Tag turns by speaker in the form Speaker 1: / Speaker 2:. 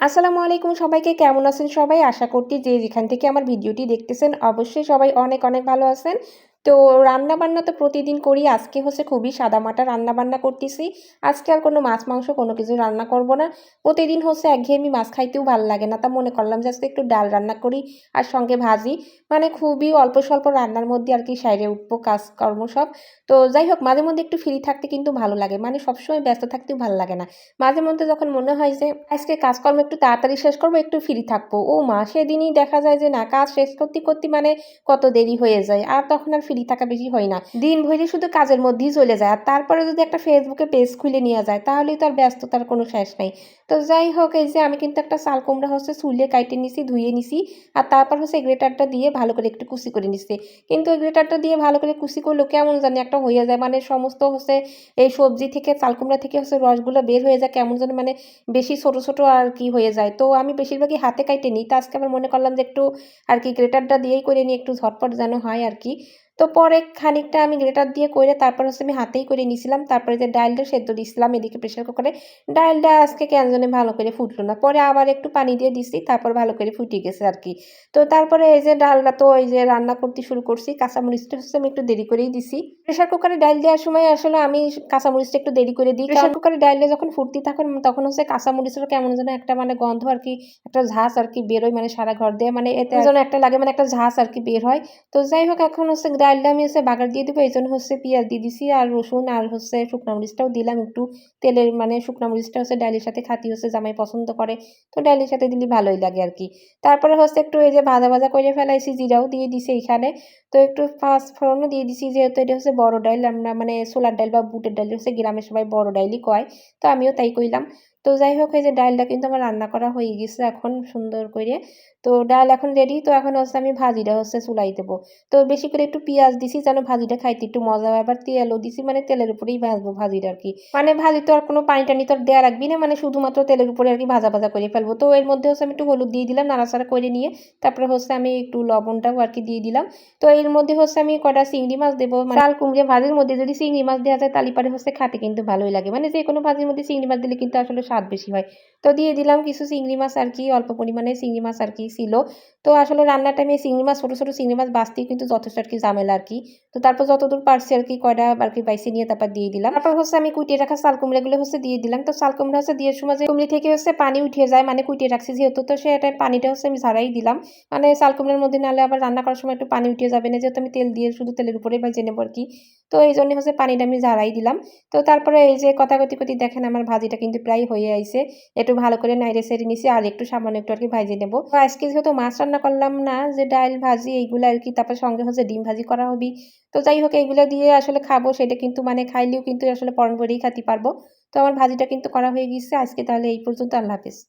Speaker 1: আসসালামু আলাইকুম সবাইকে, কেমন আছেন সবাই? আশা করছি যে যেখান থেকে আমার ভিডিওটি দেখতেছেন, অবশ্যই সবাই অনেক অনেক ভালো আছেন। তো রান্না বান্না তো প্রতিদিন করি। আজকে হচ্ছে খুবই সাদামাটা রান্না বান্না করতেছি। আজকে আর কোনো মাছ, মাংস, কোনো কিছু রান্না করব না। প্রতিদিন হচ্ছে একঘেয়েমি মাছ খাইতেও ভালো লাগে না। তা মনে করলাম যে আজকে একটু ডাল রান্না করি আর সঙ্গে ভাজি। মানে খুবই অল্প স্বল্প রান্নার মধ্যে আর কি সাইডে উঠবো কাজকর্ম সব। তো যাই হোক, মাঝে মধ্যে একটু ফ্রি থাকতে কিন্তু ভালো লাগে। মানে সবসময় ব্যস্ত থাকতেও ভালো লাগে না। মাঝে মধ্যে যখন মনে হয় যে আজকে কাজকর্ম একটু তাড়াতাড়ি শেষ করব, একটু ফ্রি থাকব। ও মা, সেদিনই দেখা যায় যে না, কাজ শেষ করতে করতে মানে কত দেরি হয়ে যায়। আর তখন আর ফ্রি থাকা বেশি হয় না। দিন ভরে শুধু কাজের মধ্যেই চলে যায়। আর তারপরে যদি একটা ফেসবুকে পেজ খুলে নিয়ে যায়, তাহলেই তো আর ব্যস্ততার কোনো শেষ নাই। তো যাই হোক, এই যে আমি কিন্তু একটা চাল কুমড়া হচ্ছে চুলে কাইটে নিছি, ধুয়ে নিছি। আর তারপর হচ্ছে গ্রেটারটা দিয়ে ভালো করে একটু কুচি করে নিছি। কিন্তু এই গ্রেটারটা দিয়ে ভালো করে কুচি করলেও কেমন জানি একটা হয়ে যায়। মানে সমস্ত হচ্ছে এই সবজি থেকে চাল কুমড়া থেকে হচ্ছে রসগুলো বের হয়ে যায় কেমন যেন মানে বেশি ছোট ছোট আর কি হয়ে যায়। তো আমি বেশিরভাগই হাতে কাইটে নিই। তো আজকে আমার মনে করলাম যে একটু আর কি গ্রেটারটা দিয়েই করে নিই, একটু ঝটপট যেন হয় আর কি। তো পরে খানিকটা আমি গ্রেটার দিয়ে করে তারপর হচ্ছে আমি হাতেই করে নিয়েছিলাম তারপরে যে ডালটা সেদ্ধ দিয়েছিলাম এদিকে প্রেশার কুকারে ডালটা আজকে কেন জানে ভালো করে ফুটলো না। পরে আবার একটু পানি দিয়ে দিছি তারপর ভালো করে ফুটে গেছে আর কি তো তারপরে এই যে ডালটা তো এই যে রান্না করতে শুরু করছি কাঁচামরিচটা হচ্ছে আমি একটু দেরি করেই দিছি। প্রেশার কুকারে ডাল দেওয়ার সময় আসলে আমি কাঁচামরিচটা একটু দেরি করে দিই। প্রেশার কুকারে ডালটা যখন ফুটতে তখন তখন হচ্ছে কাঁচামরিচের কেমন যেন একটা মানে গন্ধ আর কি একটা ঝাঁস আর কি বেরোয় মানে সারা ঘর দিয়ে। মানে এতে যেন একটা লাগে মানে একটা ঝাঁস আর কি বের হয়। তো যাই হোক এখন হচ্ছে ডালটা আমি হচ্ছে বাগার দিয়ে দেবো এই জন্য হচ্ছে পেঁয়াজ দিয়ে দিছি আর রসুন আর হচ্ছে শুকনো মরিচটাও দিলাম একটু। তেলের মানে শুকনো মরিচটা হচ্ছে ডালের সাথে খাতি হচ্ছে জামাই পছন্দ করে তো ডালের সাথে দিলে ভালোই লাগে আর কি। তারপরে হচ্ছে একটু এই যে ভাজা ভাজা করে ফেলাইছি জিরাও দিয়ে দিছি এইখানে। তো একটু পাঁচ ফোড়নও দিয়ে দিছি, যেহেতু এটা হচ্ছে বড় ডাইল আমরা মানে সোলার ডাইল বা বুটের ডাইল হচ্ছে গ্রামের সবাই বড় ডাইলই কয়, তো আমিও তাই কইলাম তো যাই হোক এই যে ডালটা কিন্তু আমার রান্না করা হয়ে গেছে এখন সুন্দর করে। তো ডাল এখন রেডি তো এখন হচ্ছে আমি ভাজিটা হচ্ছে চুলাই দেবো। তো বেশি করে একটু পেঁয়াজ দিছি যেন ভাজিটা খাইতে একটু মজা হয়। আবার তেলও দিছি মানে তেলের উপরেই ভাজবো ভাজিটা আর কি মানে ভাজি তো আর কোনো পানি টানি তো আর দেওয়া রাখবি না মানে শুধুমাত্র তেলের উপরে আর কি ভাজা ভাজা করে ফেলব। তো এর মধ্যে হচ্ছে আমি একটু হলুদ দিয়ে দিলাম, নাড়াচাড়া করে নিয়ে তারপরে হচ্ছে আমি একটু লবণটাও আর কি দিয়ে দিলাম। তো এর মধ্যে হচ্ছে আমি কটা চিংড়ি মাছ দেবো মানে চাল কুমড়ে ভাজির মধ্যে যদি চিংড়ি মাছ দেওয়া যায় তালি পারে হচ্ছে খাতে কিন্তু ভালোই লাগে। মানে যে কোনো ভাজির মধ্যে চিংড়ি মাছ দিলে কিন্তু আসলে স্বাদ বেশি হয়। তো দিয়ে দিলাম কিছু চিংড়ি মাছ আর কি, অল্প পরিমাণে চিংড়ি মাছ আর কি ছিল। তো আসলে রান্নার টাইমে চিংড়ি মাছ, ছোটো ছোটো চিংড়ি মাছ বাঁচতেই কিন্তু যথেষ্ট আর কি ঝামেলা আর কি। তো তারপর যতদূর পারছি আর কি কয়টা আর কি বাইসে নিয়ে তারপর দিয়ে দিলাম। তারপর হচ্ছে আমি কুটিয়ে রাখা চাল কুমড়াগুলো হচ্ছে দিয়ে দিলাম। তো চাল কুমড়া হচ্ছে দিয়ে সময় যে কুমড়ি থেকে হচ্ছে পানি উঠে যায় মানে কুটিয়ে রাখছি যেহেতু, তো সেটা পানিটা হচ্ছে আমি ঝাড়াই দিলাম। মানে চাল কুমড়ার মধ্যে নাহলে আবার রান্না করার সময় একটু পানি উঠে যাবে না, যেহেতু আমি তেল দিয়ে শুধু তেলের উপরে ভেজে নেব আর কি। তো এই জন্য হচ্ছে পানিটা আমি ঝাড়াই দিলাম। তো তারপরে এই যে কথা কথি দেখেন আমার ভাজিটা কিন্তু প্রায় হয়ে আইছে। একটু ভালো করে নাইরে সেরে নিছি আর একটু সামান্য একটু আর কি ভাজি নেব। তো আজকে যেহেতু মাছ রান্না করলাম না, যে ডাল ভাজি এইগুলো আর কি, তারপর সঙ্গে হচ্ছে ডিম ভাজি করা হবে। তো যাই হোক, এইগুলো দিয়ে আসলে খাব, সেটা কিন্তু মানে খাইলেও কিন্তু আসলে পরন ভরেই খাতে পারব। তো আমার ভাজিটা কিন্তু করা হয়ে গেছে। আজকে তাহলে এই পর্যন্ত আল্লাহ হাফিজ।